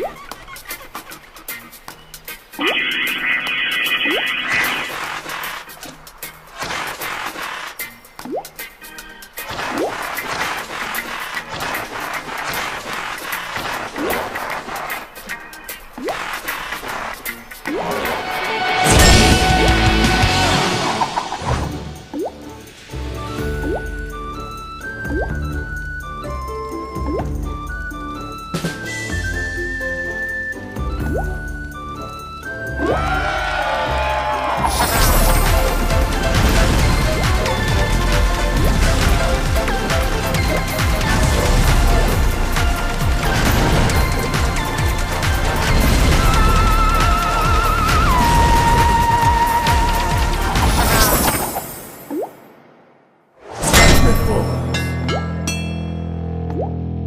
네. 음.